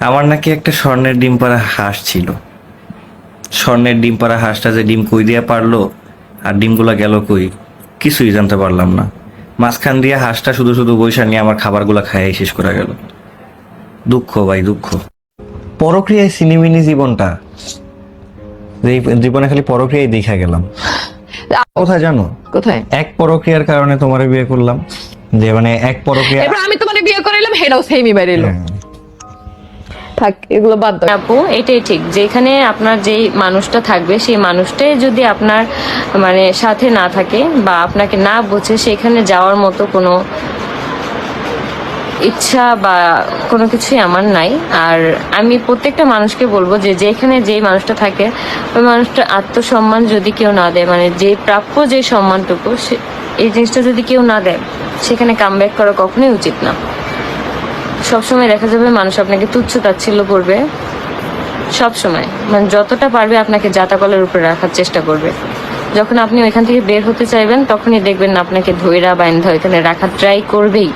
আমার নাকি একটা স্বর্ণের ডিম পাড়া হাঁস ছিল। স্বর্ণের ডিম পাড়া হাঁসটা যে ডিম কই দিয়ে পারল আর ডিমগুলা গেল কই কিছুই জানতে পারলাম না। মাঝখান দিয়ে হাঁসটা শুধু শুধু বৈশা নিয়ে আমার খাবারগুলা খাইয়ে শেষ করা গেল। দুঃখ ভাই দুঃখ। পরক্রিয়ায় সিনেমিনি জীবনটা যে জীবনে খালি পরক্রিয়ায় দেখা গেলাম। কোথায় জানো? কোথায়? এক পরক্রিয়ার কারণে তোমারে বিয়ে করলাম। যে মানে এক পরক্রিয়া আমি তোমার বিয়ে করাইলাম হেডাও সেমই বাইরে এলো। থাক, এগুলো বাদ দাও। আপু, এটাই ঠিক। যেখানে আপনার যেই মানুষটা থাকবে, সেই মানুষটাই যদি আপনার মানে সাথে না থাকে বা আপনাকে না বোঝে, সেখানে যাওয়ার মতো কোনো ইচ্ছা বা কোনো কিছুই আমার নাই। আর আমি প্রত্যেকটা মানুষকে বলব যে, যেখানে যেই মানুষটা থাকে, ওই মানুষটার আত্মসম্মান যদি কেউ না দেয় মানে যে প্রাপ্য যে সম্মানটুকু, সে- এই জিনিসটা যদি কেউ না দেয়, সেখানে কামব্যাক করা কখনোই উচিত না। সবসময় দেখা যাবে মানুষ আপনাকে তুচ্ছ তাচ্ছিল্য করবে। সব সময় মানে যতটা পারবে আপনাকে জাতাকলের উপরে রাখার চেষ্টা করবে। যখন আপনি ওইখান থেকে বের হতে চাইবেন, তখনই দেখবেন আপনাকে ধৈরা বাইন্ধা ওইখানে রাখার ট্রাই করবেই।